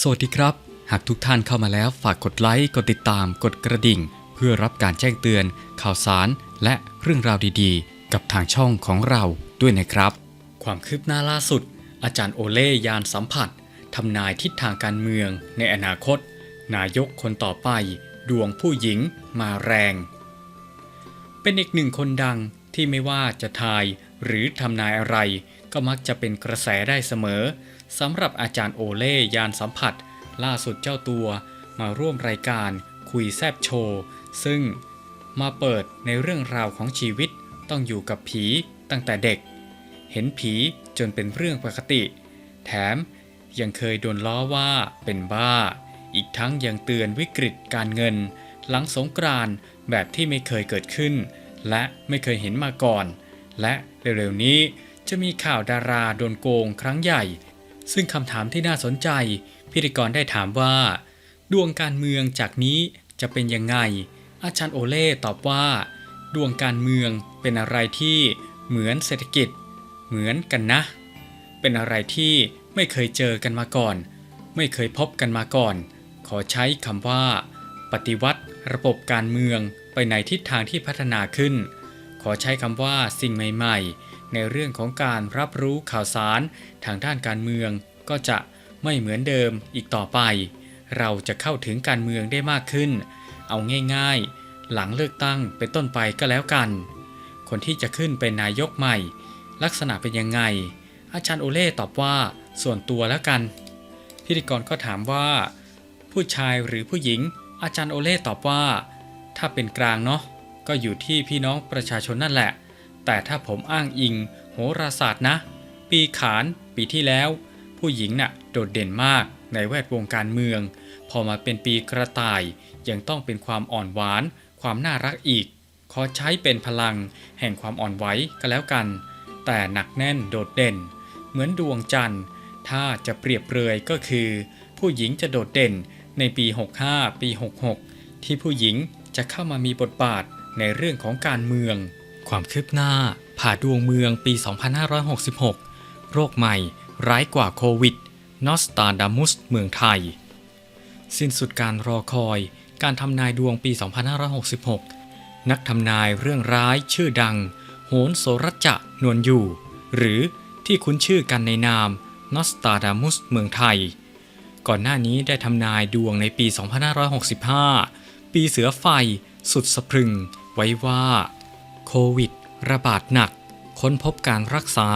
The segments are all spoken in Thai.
สวัสดีครับ หากทุกท่านเข้ามาแล้วฝากกดไลค์ กดติดตาม กดกระดิ่ง เพื่อรับการแจ้งเตือน ข่าวสาร และเรื่องราวดีๆ กับทางช่องของเราด้วยนะครับ ความคืบหน้าล่าสุด อาจารย์โอเล่ยานสัมผัสทำนายทิศทางการเมือง ในอนาคต นายกคนต่อไป ดวงผู้หญิงมาแรง เป็นอีกหนึ่งคนดังที่ไม่ว่าจะทายหรือทำนายอะไร ก็มักจะเป็นกระแสได้เสมอ สำหรับอาจารย์โอเล่ยานสัมผัส ล่าสุดเจ้าตัวมาร่วมรายการคุยแซบโชว์ ซึ่งมาเปิดในเรื่องราวของชีวิตต้องอยู่กับผีตั้งแต่เด็ก เห็นผีจนเป็นเรื่องปกติ แถมยังเคยโดนล้อว่าเป็นบ้า อีกทั้งยังเตือนวิกฤตการเงิน หลังสงกรานต์แบบที่ไม่เคยเกิดขึ้น และไม่เคยเห็นมาก่อน และเร็วๆนี้จะมีข่าวดาราโดนโกงครั้งใหญ่ ซึ่งคำถามที่น่าสนใจ พิธีกรได้ถามว่า ดวงการเมืองจากนี้จะเป็นยังไง อาจารย์โอเล่ตอบว่า ดวงการเมืองเป็นอะไรที่เหมือนเศรษฐกิจ เหมือนกันนะ เป็นอะไรที่ไม่เคยเจอกันมาก่อน ไม่เคยพบกันมาก่อน ขอใช้คำว่า ปฏิวัติระบบการเมืองไปในทิศทางที่พัฒนาขึ้น ขอใช้คำว่าสิ่งใหม่ ๆ ในเรื่องของการรับรู้ข่าวสาร ทางด้านการเมืองก็จะไม่เหมือนเดิมอีกต่อไป เราจะเข้าถึงการเมืองได้มากขึ้น เอาง่ายๆ หลังเลือกตั้งเป็นต้นไปก็แล้วกัน คนที่จะขึ้นเป็นนายกใหม่ ลักษณะเป็นยังไง อาจารย์โอเล่ตอบว่าส่วนตัวแล้วกัน พิธีกรก็ถามว่า ผู้ชายหรือผู้หญิง อาจารย์โอเล่ตอบว่า ถ้าเป็นกลางเนาะก็อยู่ที่พี่น้องประชาชนนั่นแหละ แต่ถ้าผมอ้างอิง โหราศาสตร์นะ ปีขานปีที่แล้ว ผู้หญิงน่ะโดดเด่นมากในแวดวงการเมือง พอมาเป็นปีกระต่าย ยังต้องเป็นความอ่อนหวาน ความน่ารักอีก ขอใช้เป็นพลัง แห่งความอ่อนไหวก็แล้วกัน แต่หนักแน่นโดดเด่น เหมือนดวงจันทร์ ถ้าจะเปรียบเปรยก็คือ ผู้หญิงจะโดดเด่นในปี 65 ปี 66 ที่ผู้หญิงจะเข้ามามีบทบาทในเรื่องของการเมือง ความคืบหน้า ผ่าดวงเมืองปี 2566 โรคใหม่ ร้ายกว่าโควิด นอสตาดามุสเมืองไทย สิ้นสุดการรอคอย การทำนายดวงปี 2566 นักทำนายเรื่องร้ายชื่อดัง โหนโสรจะนวลอยู่ หรือที่คุ้นชื่อกันในนามนอสตาดามุสเมืองไทย ก่อนหน้านี้ได้ทำนายดวงในปี 2565 ปีเสือไฟ สุดสะพรึง ไว้ว่า โควิด ระบาดหนัก ค้นพบการรักษา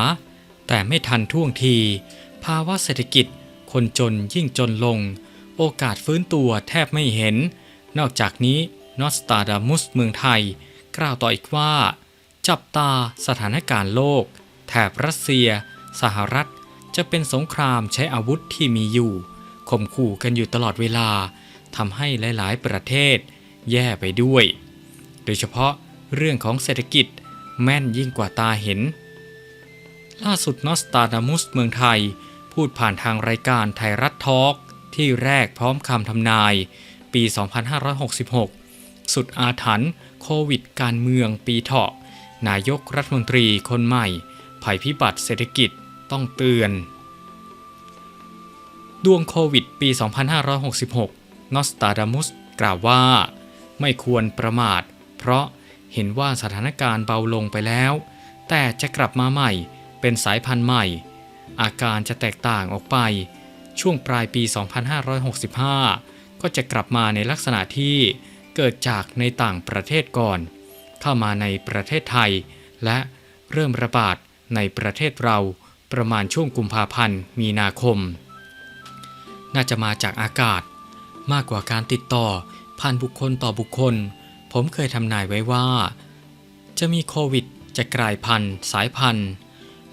แต่ไม่ทันท่วงที ภาวะเศรษฐกิจ คนจนยิ่งจนลง โอกาสฟื้นตัวแทบไม่เห็น นอกจากนี้นอสตาดามุสเมืองไทย กล่าวต่ออีกว่า จับตาสถานการณ์โลก แถบรัสเซีย สหรัฐ จะเป็นสงครามใช้อาวุธที่มีอยู่ข่มขู่กันอยู่ตลอดเวลาทำให้หลาย ๆ ประเทศ แย่ไปด้วย โดยเฉพาะ เรื่องของเศรษฐกิจแม่นยิ่งกว่าตาเห็น ล่าสุดนอสตาดามุสเมืองไทย พูดผ่านทางรายการไทยรัฐทอล์กที่แรกพร้อมคำทำนาย ปี 2566 สุดอาถรรพ์โควิดการเมืองปีเถาะ นายกรัฐมนตรีคนใหม่ ภัยพิบัติเศรษฐกิจต้องเตือน ดวงโควิดปี 2566 นอสตาดามุสกล่าวว่า ไม่ควรประมาท เพราะ เห็นว่าสถานการณ์เบาลงไปแล้ว แต่จะกลับมาใหม่เป็นสายพันธุ์ใหม่ อาการจะแตกต่างออกไป ช่วงปลายปี 2565 ก็จะกลับมาในลักษณะที่เกิดจากในต่างประเทศก่อน เข้ามาในประเทศไทย และเริ่มระบาดในประเทศเราประมาณช่วงกุมภาพันธ์มีนาคม น่าจะมาจากอากาศ มากกว่าการติดต่อผ่านบุคคลต่อบุคคล ผมเคยทำนายไว้ว่า จะมีโควิดจะกลายพันธุ์ สายพันธุ์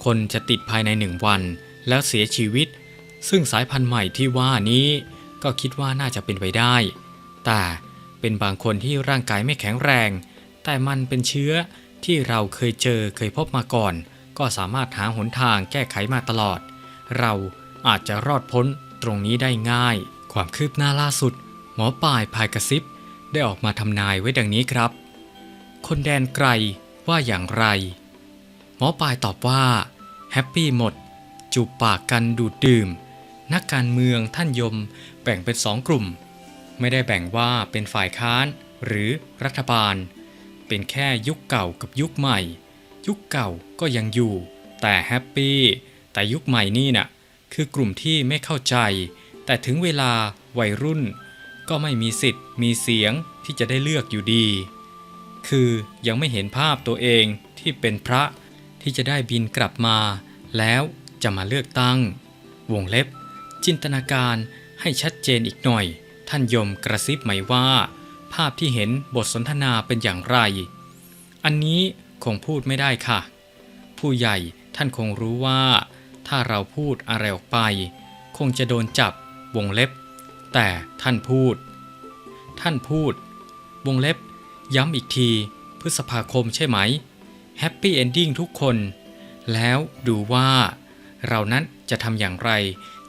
คนจะติดภายในหนึ่งวัน แล้วเสียชีวิต ซึ่งสายพันธุ์ใหม่ที่ว่านี้ก็คิดว่าน่าจะเป็นไปได้ แต่เป็นบางคนที่ร่างกายไม่แข็งแรง แต่มันเป็นเชื้อที่เราเคยเจอเคยพบมาก่อน ก็สามารถหาหนทางแก้ไขมาตลอด เราอาจจะรอดพ้นตรงนี้ได้ง่าย ความคืบหน้าล่าสุด หมอป่ายพายกระซิบ ได้ออกมาทำนายไว้ดังนี้ครับ คนแดนไกลว่าอย่างไร หมอปลายตอบว่า แฮปปี้หมด จูบปากกันดูดดื่ม นักการเมืองท่านยมแบ่งเป็นสองกลุ่ม ไม่ได้แบ่งว่าเป็นฝ่ายค้านหรือรัฐบาล เป็นแค่ยุคเก่ากับยุคใหม่ ยุคเก่าก็ยังอยู่ แต่แฮปปี้แต่ยุคใหม่นี่น่ะคือกลุ่มที่ไม่เข้าใจ แต่ถึงเวลาวัยรุ่น ก็ไม่มีสิทธิ์มีเสียงที่จะได้เลือกอยู่ดี คือยังไม่เห็นภาพตัวเองที่เป็นพระที่จะได้บินกลับมา แล้วจะมาเลือกตั้ง วงเล็บ จินตนาการให้ชัดเจนอีกหน่อย ท่านยมกระซิบไหมว่า ภาพที่เห็นบทสนทนาเป็นอย่างไร อันนี้คงพูดไม่ได้ค่ะ ผู้ใหญ่ท่านคงรู้ว่า ถ้าเราพูดอะไรออกไป คงจะโดนจับวงเล็บ แต่ท่านพูด ท่านพูด วงเล็บ ย้ำอีกที พฤษภาคมใช่ไหม แฮปปี้เอนดิ้งทุกคน แล้วดูว่า เรานั้นจะทำอย่างไร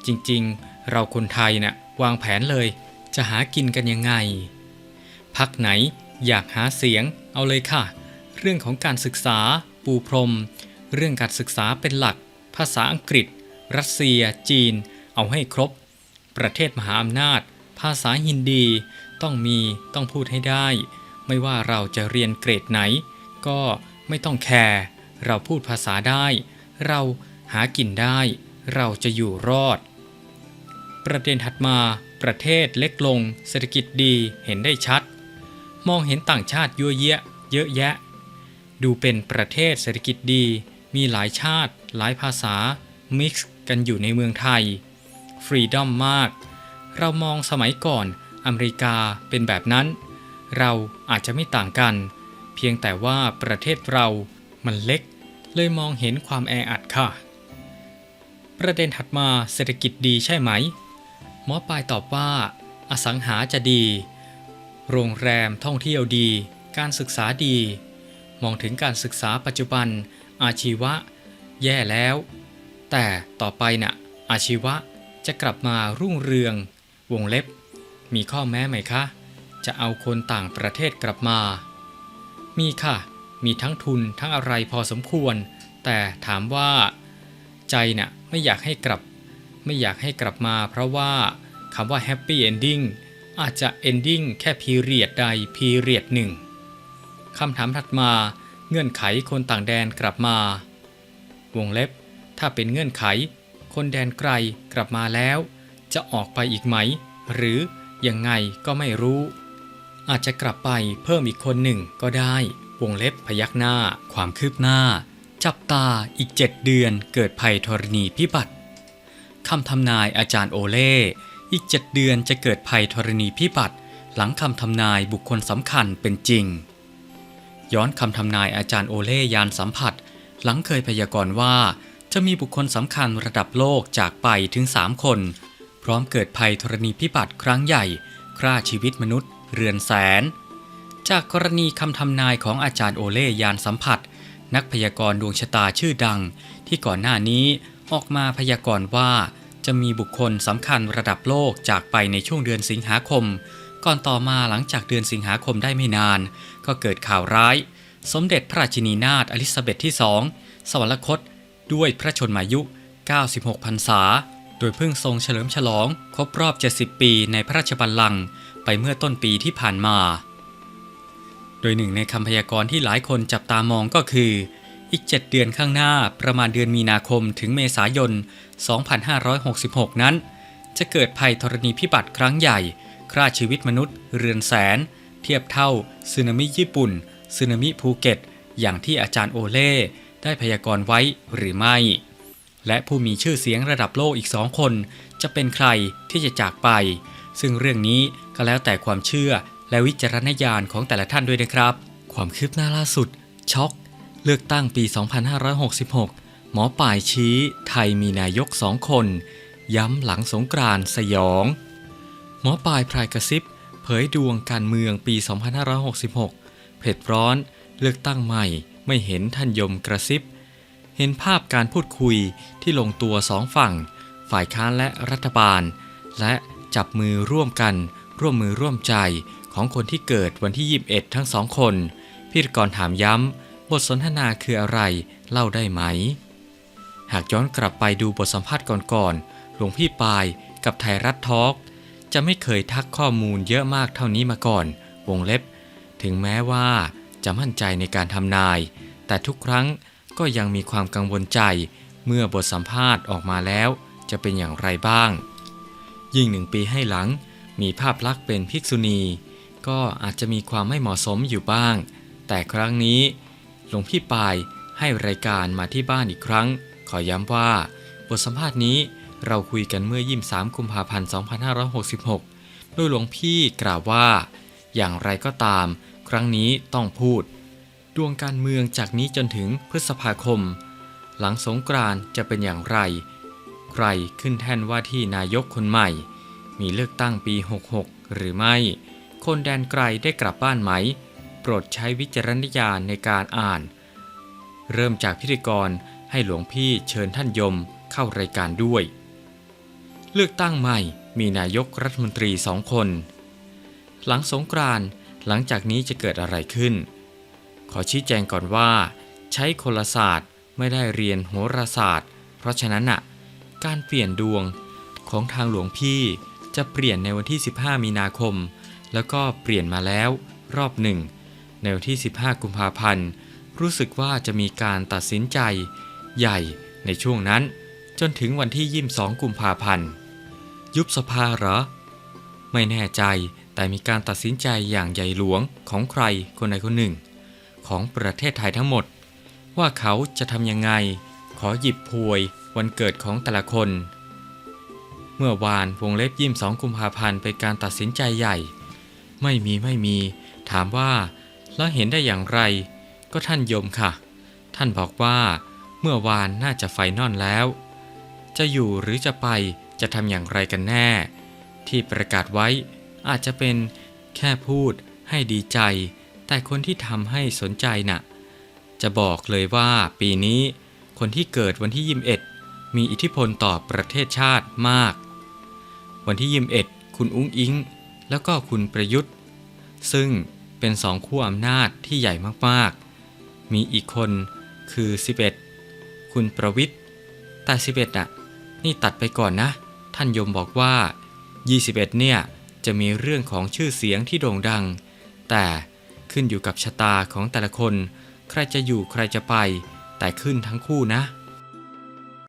จริงๆ เราคนไทยนะ่ะวางแผนเลย จะหากินกันยังไง พักไหนอยากหาเสียง เอาเลยค่ะ เรื่องของการศึกษา ปูพรม เรื่องการศึกษาเป็นหลัก ภาษาอังกฤษ รัสเซีย จีน เอาให้ครบ ประเทศมหาอำนาจ ภาษาฮินดี ต้องมีต้องพูดให้ได้ ไม่ว่าเราจะเรียนเกรดไหน ก็ไม่ต้องแคร์เราพูดภาษาได้ เราหากินได้ เราจะอยู่รอด ประเด็นถัดมา ประเทศเล็กลง เศรษฐกิจดีเห็นได้ชัด มองเห็นต่างชาติยั่วเยะ เยอะแยะ ดูเป็นประเทศเศรษฐกิจดี มีหลายชาติ หลายภาษา มิกซ์กันอยู่ในเมืองไทย ฟรีดอมมาก เรามองสมัยก่อนอเมริกาเป็นแบบนั้น เราอาจจะไม่ต่างกัน เพียงแต่ว่าประเทศเรามันเล็ก เลยมองเห็นความแออัดค่ะ ประเด็นถัดมาเศรษฐกิจดีใช่ไหม หมอปลายตอบว่า อสังหาจะดี โรงแรมท่องเที่ยวดี การศึกษาดี มองถึงการศึกษาปัจจุบัน อาชีวะ แย่แล้ว แต่ต่อไปน่ะอาชีวะ จะกลับมารุ่งเรือง วงเล็บ มีข้อแม้ไหมคะ จะเอาคนต่างประเทศกลับมา มีค่ะ มีทั้งทุนทั้งอะไรพอสมควร แต่ถามว่า ใจน่ะไม่อยากให้กลับ ไม่อยากให้กลับมาเพราะว่าคำว่า happy ending อาจจะ ending แค่พีเรียดใดพีเรียดหนึ่งคำถามถัดมาเงื่อนไขคนต่างแดนกลับมา วงเล็บ ถ้าเป็นเงื่อนไข คนแดนไกลกลับมาแล้ว จะออกไปอีกไหม หรือยังไงก็ไม่รู้ อาจจะกลับไปเพิ่มอีกคนหนึ่งก็ได้ วงเล็บพยักหน้า ความคืบหน้า จับตาอีก7เดือนเกิดภัยธรณีพิบัติคำทำนายอาจารย์โอเล่อีก7เดือนจะเกิดภัยธรณีพิบัติ หลังคำทำนายบุคคลสำคัญเป็นจริง ย้อนคำทำนายอาจารย์โอเล่ยานสัมผัส หลังเคยพยากรณ์ว่า จะมีบุคคลสำคัญระดับโลกจากไปถึง 3 คน พร้อมเกิดภัยธรณีพิบัติครั้งใหญ่ฆ่าชีวิตมนุษย์ เรือนแสน จากกรณีคำทำนายของอาจารย์โอเล่ยานสัมผัส นักพยากรณ์ดวงชะตาชื่อดัง ที่ก่อนหน้านี้ออกมาพยากรณ์ว่า จะมีบุคคลสำคัญระดับโลกจากไปในช่วงเดือนสิงหาคม ก่อนต่อมาหลังจากเดือนสิงหาคมได้ไม่นาน ก็เกิดข่าวร้าย สมเด็จพระราชินีนาถอลิซาเบธที่สองสวรรคต ด้วยพระชนมายุ 96 พรรษา โดยเพิ่งทรงเฉลิมฉลองครบรอบ 70 ปีในพระราชบัลลังก์ไปเมื่อต้นปีที่ผ่านมา โดยหนึ่งในคำพยากรณ์ที่หลายคนจับตามองก็คือ อีก 7 เดือนข้างหน้าประมาณเดือนมีนาคมถึงเมษายน 2566 นั้น จะเกิดภัยธรณีพิบัติครั้งใหญ่ฆ่าชีวิตมนุษย์ เรือนแสน เทียบเท่าสึนามิญี่ปุ่นสึนามิภูเก็ต อย่างที่อาจารย์โอเล่ ได้พยากรณ์ไว้หรือไม่ และผู้มีชื่อเสียงระดับโลกอีกสองคน จะเป็นใครที่จะจากไป ซึ่งเรื่องนี้ก็แล้วแต่ความเชื่อและวิจารณญาณของแต่ละท่านด้วยนะครับ ความคืบหน้าล่าสุด ช็อก เลือกตั้งปี 2566 หมอป่ายชี้ ไทยมีนายกสองคน ย้ำหลังสงกรานสยอง หมอปลายพรายกระซิบ เผยดวงการเมืองปี 2566 เผ็ดร้อน เลือกตั้งใหม่ ไม่เห็นท่านยมกระซิบ เห็นภาพการพูดคุยที่ลงตัวสองฝั่ง ฝ่ายค้านและรัฐบาล และจับมือร่วมกัน ร่วมมือร่วมใจของคนที่เกิดวันที่ 21 ทั้งสองคน พิธีกรถามย้ำ บทสนทนาคืออะไรเล่าได้ไหม หากย้อนกลับไปดูบทสัมภาษณ์ก่อนๆหลวงพี่ปายกับไทยรัฐทอล์กจะไม่เคยทักข้อมูลเยอะมากเท่านี้มาก่อน วงเล็บ ถึงแม้ว่า จะมั่นใจในการทำนาย แต่ทุกครั้งก็ยังมีความกังวลใจ เมื่อบทสัมภาษณ์ออกมาแล้ว จะเป็นอย่างไรบ้าง ยิ่งหนึ่งปีให้หลัง มีภาพลักษณ์เป็นภิกษุณี ก็อาจจะมีความไม่เหมาะสมอยู่บ้าง แต่ครั้งนี้หลวงพี่ปายให้รายการมาที่บ้านอีกครั้ง ขอย้ำว่า บทสัมภาษณ์นี้เราคุยกันเมื่อ 23 กุมภาพันธ์ 2566 โดยหลวงพี่กล่าวว่า อย่างไรก็ตาม ครั้งนี้ต้องพูด ดวงการเมืองจากนี้จนถึงพฤษภาคม หลังสงกรานจะเป็นอย่างไร ใครขึ้นแท่นว่าที่นายกคนใหม่ มีเลือกตั้งปี 66 หรือไม่ คนแดนไกลได้กลับบ้านไหม โปรดใช้วิจารณญาณในการอ่าน เริ่มจากพิธีกรให้หลวงพี่เชิญท่านยมเข้ารายการด้วย เลือกตั้งใหม่มีนายกรัฐมนตรีสองคน หลังสงกรานต์ หลังจากนี้จะเกิดอะไรขึ้น ขอชี้แจงก่อนว่า ใช้คนละศาสตร์ไม่ได้เรียนโหราศาสตร์ เพราะฉะนั้นน่ะการเปลี่ยนดวงของทางหลวงพี่จะเปลี่ยนในวันที่ 15 มีนาคม แล้วก็เปลี่ยนมาแล้วรอบหนึ่ง ในวันที่ 15 กุมภาพันธ์ รู้สึกว่าจะมีการตัดสินใจใหญ่ในช่วงนั้น จนถึงวันที่ 22 กุมภาพันธ์ ยุบสภาเหรอ ไม่แน่ใจ แต่มีการตัดสินใจอย่างใหญ่หลวงของใครคนใดคนหนึ่ง ของประเทศไทยทั้งหมด ว่าเขาจะทำยังไง ขอหยิบพวยวันเกิดของแต่ละคน เมื่อวานวงเล็บยิมสองกุมภาพันธ์เป็นการตัดสินใจใหญ่ ไม่มีไม่มี ถามว่า แล้วเห็นได้อย่างไร ก็ท่านยมค่ะ ท่านบอกว่า เมื่อวานน่าจะไฟนอลแล้ว จะอยู่หรือจะไปจะทำอย่างไรกันแน่ ที่ประกาศไว้ อาจจะเป็นแค่พูดให้ดีใจ แต่คนที่ทำให้สนใจน่ะ จะบอกเลยว่าปีนี้คนที่เกิดวันที่ยิมเอ็ดมีอิทธิพลต่อประเทศชาติมาก วันที่ยิมเอ็ดคุณอุ้งอิง แล้วก็คุณประยุทธ์ ซึ่งเป็นสองขั้วอำนาจที่ใหญ่มากๆ มีอีกคนคือ 11 คุณประวิทย์แต่ 11น่ะ นี่ตัดไปก่อนนะ ท่านยมบอกว่า 21 เนี่ย จะมีเรื่องของชื่อเสียงที่โด่งดัง แต่ขึ้นอยู่กับชะตาของแต่ละคน ใครจะอยู่ใครจะไป แต่ขึ้นทั้งคู่นะ